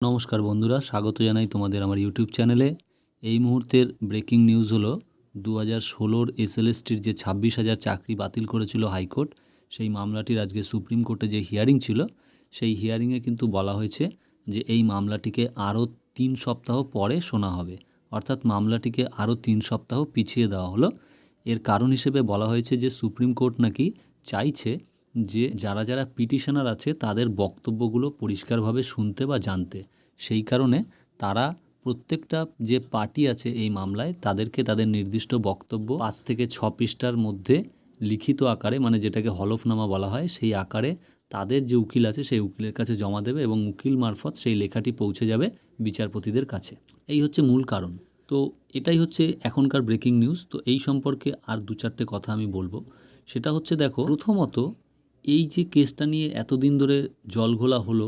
নমস্কার বন্ধুরা, স্বাগত জানাই তোমাদের আমার ইউটিউব চ্যানেলে এই মুহূর্তের ব্রেকিং নিউজ হলো দু হাজার ষোলোর এসএলএসটির যে ছাব্বিশ হাজার চাকরি বাতিল করেছিল হাইকোর্ট, সেই মামলাটির আজকে সুপ্রিম কোর্টে যে হিয়ারিং ছিল, সেই হিয়ারিংয়ে কিন্তু বলা হয়েছে যে এই মামলাটিকে আরও তিন সপ্তাহ পরে শোনা হবে। অর্থাৎ মামলাটিকে আরও তিন সপ্তাহ পিছিয়ে দেওয়া হলো। এর কারণ হিসেবে বলা হয়েছে যে সুপ্রিম কোর্ট নাকি চাইছে যে যারা যারা পিটিশনার আছে, তাদের বক্তব্যগুলো পরিষ্কারভাবে শুনতে বা জানতে। সেই কারণে তারা প্রত্যেকটা যে পার্টি আছে এই মামলায়, তাদেরকে তাদের নির্দিষ্ট বক্তব্য পাঁচ থেকে ছ পৃষ্ঠার মধ্যে লিখিত আকারে মানে যেটাকে হলফনামা বলা হয়, সেই আকারে তাদের যে উকিল আছে, সেই উকিলের কাছে জমা দেবে এবং উকিল মারফত সেই লেখাটি পৌঁছে যাবে বিচারপতিদের কাছে। এই হচ্ছে মূল কারণ। তো এটাই হচ্ছে এখনকার ব্রেকিং নিউজ। তো এই সম্পর্কে আর দু চারটে কথা আমি বলব। সেটা হচ্ছে দেখো, প্রথমত এই যে কেসটা নিয়ে এতদিন ধরে জলঘোলা হলো,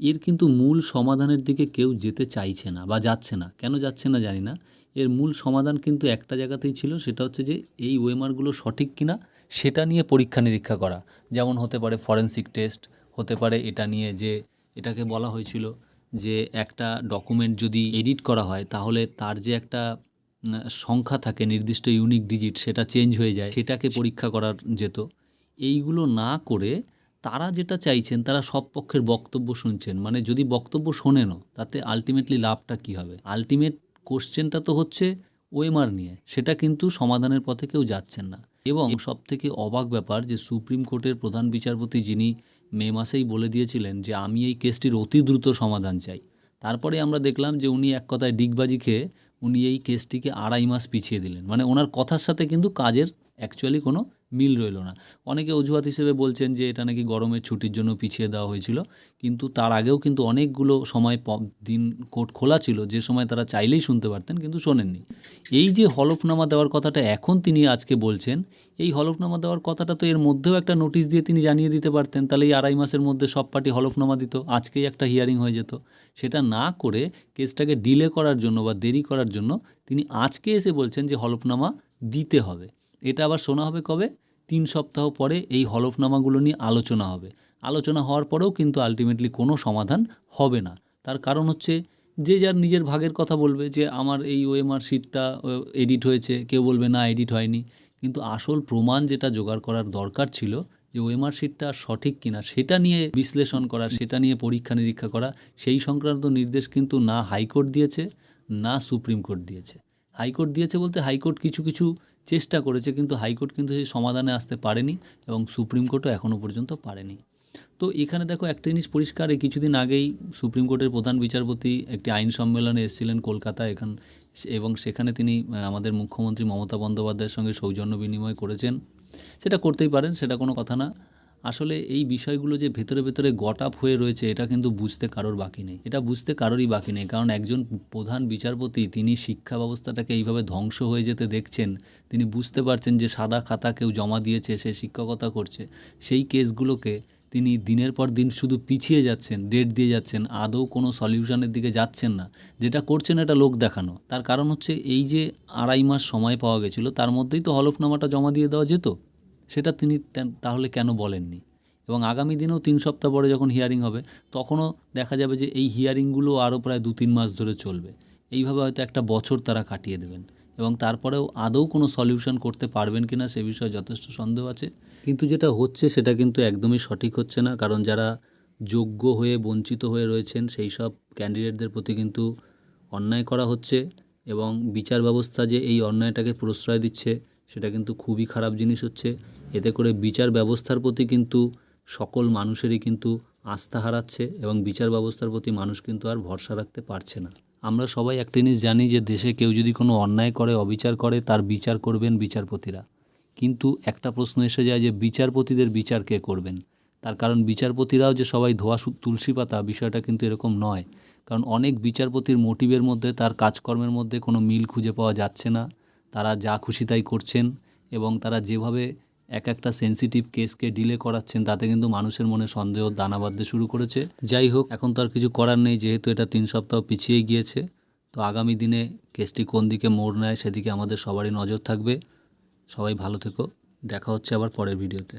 এর কিন্তু মূল সমাধানের দিকে কেউ যেতে চাইছে না বা যাচ্ছে না। কেন যাচ্ছে না জানি না। এর মূল সমাধান কিন্তু একটা জায়গাতেই ছিল, সেটা হচ্ছে যে এই ওয়েমারগুলো সঠিক কিনা, সেটা নিয়ে পরীক্ষা নিরীক্ষা করা। যেমন হতে পারে ফরেন্সিক টেস্ট হতে পারে এটা নিয়ে যে এটাকে বলা হয়েছিল যে একটা ডকুমেন্ট যদি এডিট করা হয়, তাহলে তার যে একটা সংখ্যা থাকে, নির্দিষ্ট ইউনিক ডিজিট সেটা চেঞ্জ হয়ে যায়, সেটাকে পরীক্ষা করার যেত। এইগুলো না করে তারা যেটা চাইছেন, তারা সব পক্ষের বক্তব্য শুনছেন। মানে যদি বক্তব্য শোনেনও তাতে আলটিমেটলি লাভটা কী হবে? আলটিমেট কোশ্চেনটা তো হচ্ছে ওএমআর নিয়ে। সেটা কিন্তু সমাধানের পথে কেউ যাচ্ছেন না। এবং সব থেকে অবাক ব্যাপার যে সুপ্রিম কোর্টের প্রধান বিচারপতি যিনি মে মাসেই বলে দিয়েছিলেন যে, আমি এই কেসটির অতি দ্রুত সমাধান চাই। তারপরে আমরা দেখলাম যে, উনি এক কথায় ডিগবাজি খেয়ে উনি এই কেসটিকে আড়াই মাস পিছিয়ে দিলেন। মানে ওনার কথার সাথে কিন্তু কাজের অ্যাকচুয়ালি কোনো মিল রইল না। অনেকে অজুহাত হিসেবে বলছেন যে এটা নাকি গরমের ছুটির জন্য পিছিয়ে দেওয়া হয়েছিল, কিন্তু তার আগেও কিন্তু অনেকগুলো সময় দিন কোর্ট খোলা ছিল, যে সময় তারা চাইলেই শুনতে পারতেন কিন্তু শোনেননি। এই যে হলফনামা দেওয়ার কথাটা এখন তিনি আজকে বলছেন, এই হলফনামা দেওয়ার কথাটা তো এর মধ্যেও একটা নোটিশ দিয়ে তিনি জানিয়ে দিতে পারতেন, তাহলে এই আড়াই মাসের মধ্যে সব পার্টি হলফনামা দিত, আজকেই একটা হিয়ারিং হয়ে যেত। সেটা না করে কেসটাকে ডিলে করার জন্য বা দেরি করার জন্য তিনি আজকে এসে বলছেন যে হলফনামা দিতে হবে। এটা আবার শোনা হবে কবে? তিন সপ্তাহ পরে এই হলফনামাগুলো নিয়ে আলোচনা হবে। আলোচনা হওয়ার পরেও কিন্তু আলটিমেটলি কোনো সমাধান হবে না। তার কারণ হচ্ছে, যে যার নিজের ভাগের কথা বলবে, যে আমার এই ওএমআর শিটটা এডিট হয়েছে, কেউ বলবে, না এডিট হয়নি। কিন্তু আসল প্রমাণ যেটা জোগাড় করার দরকার ছিল, যে ওএমআর শিটটা সঠিক কিনা, সেটা নিয়ে বিশ্লেষণ করা, সেটা নিয়ে পরীক্ষা নিরীক্ষা করা, সেই সংক্রান্ত নির্দেশ কিন্তু না হাইকোর্ট দিয়েছে, না সুপ্রিম কোর্ট দিয়েছে। হাইকোর্ট দিয়েছে বলতে হাইকোর্ট কিছু কিছু চেষ্টা করেছে, কিন্তু হাইকোর্ট কিন্তু সেই সমাধানে আসতে পারেনি এবং সুপ্রিম কোর্টও এখনও পর্যন্ত পারেনি। তো এখানে দেখো একটা জিনিস পরিষ্কার, এই কিছুদিন আগেই সুপ্রিম কোর্টের প্রধান বিচারপতি একটি আইন সম্মেলনে এসেছিলেন কলকাতা এখান, এবং সেখানে তিনি আমাদের মুখ্যমন্ত্রী মমতা বন্দ্যোপাধ্যায়ের সঙ্গে সৌজন্য বিনিময় করেছেন। সেটা করতেই পারেন, সেটা কোনো কথা না। আসলে এই বিষয়গুলো যে ভেতরে ভেতরে গট আপ হয়ে রয়েছে, এটা কিন্তু বুঝতে কারোর বাকি নেই। এটা বুঝতে কারোরই বাকি নেই। কারণ একজন প্রধান বিচারপতি, তিনি শিক্ষা ব্যবস্থাটাকে এইভাবে ধ্বংস হয়ে যেতে দেখছেন, তিনি বুঝতে পারছেন যে সাদা খাতা কেউ জমা দিয়েছে, সে শিক্ষকতা করছে, সেই কেসগুলোকে তিনি দিনের পর দিন শুধু পিছিয়ে যাচ্ছেন, ডেট দিয়ে যাচ্ছেন, আদৌ কোনো সলিউশনের দিকে যাচ্ছেন না। যেটা করছেন এটা লোক দেখানো। তার কারণ হচ্ছে এই যে আড়াই মাস সময় পাওয়া গেছিল, তার মধ্যেই তো হলফনামাটা জমা দিয়ে দেওয়া যেত। সেটা তিনি তাহলে কেন বলেননি? এবং আগামী দিনেও তিন সপ্তাহ পরে যখন হিয়ারিং হবে, তখনও দেখা যাবে যে এই হিয়ারিংগুলো আরও প্রায় দু তিন মাস ধরে চলবে। এইভাবে হয়তো একটা বছর তারা কাটিয়ে দেবেন। এবং তারপরেও আদৌ কোনো সলিউশন করতে পারবেন কি না সে বিষয়ে যথেষ্ট সন্দেহ আছে। কিন্তু যেটা হচ্ছে সেটা কিন্তু একদমই সঠিক হচ্ছে না। কারণ যারা যোগ্য হয়ে, বঞ্চিত হয়ে রয়েছেন, সেই সব ক্যান্ডিডেটদের প্রতি কিন্তু অন্যায় করা হচ্ছে। এবং বিচার ব্যবস্থা যে এই অন্যায়টাকে প্রশ্রয় দিচ্ছে সেটা কিন্তু খুবই খারাপ জিনিস হচ্ছে। এতে করে বিচার ব্যবস্থার প্রতি কিন্তু সকল মানুষেরই কিন্তু আস্থা হারাচ্ছে এবং বিচার ব্যবস্থার প্রতি মানুষ কিন্তু আর ভরসা রাখতে পারছে না। আমরা সবাই একটা জিনিস জানি যে দেশে কেউ যদি কোনো অন্যায় করে, অবিচার করে, তার বিচার করবেন বিচারপতিরা। কিন্তু একটা প্রশ্ন এসে যায় যে বিচারপতিদের বিচার কে করবেন? তার কারণ বিচারপতিরাও যে সবাই ধোয়া তুলসী পাতা, বিষয়টা কিন্তু এরকম নয়। কারণ অনেক বিচারপতির মোটিভের মধ্যে, তার কাজকর্মের মধ্যে কোনো মিল খুঁজে পাওয়া যাচ্ছে না। তারা যা খুশি তাই করছেন এবং তারা যেভাবে এক একটা সেন্সিটিভ কেসকে ডিলে করাচ্ছেন, তাতে কিন্তু মানুষের মনে সন্দেহ, দানা বাঁধতে শুরু করেছে। যাই হোক, এখন তো আর কিছু করার নেই, যেহেতু এটা তিন সপ্তাহ পিছিয়ে গিয়েছে। তো আগামী দিনে কেসটি কোন দিকে মোড় নেয়, সেদিকে আমাদের সবারই নজর থাকবে। সবাই ভালো থেকো, দেখা হচ্ছে আবার পরের ভিডিওতে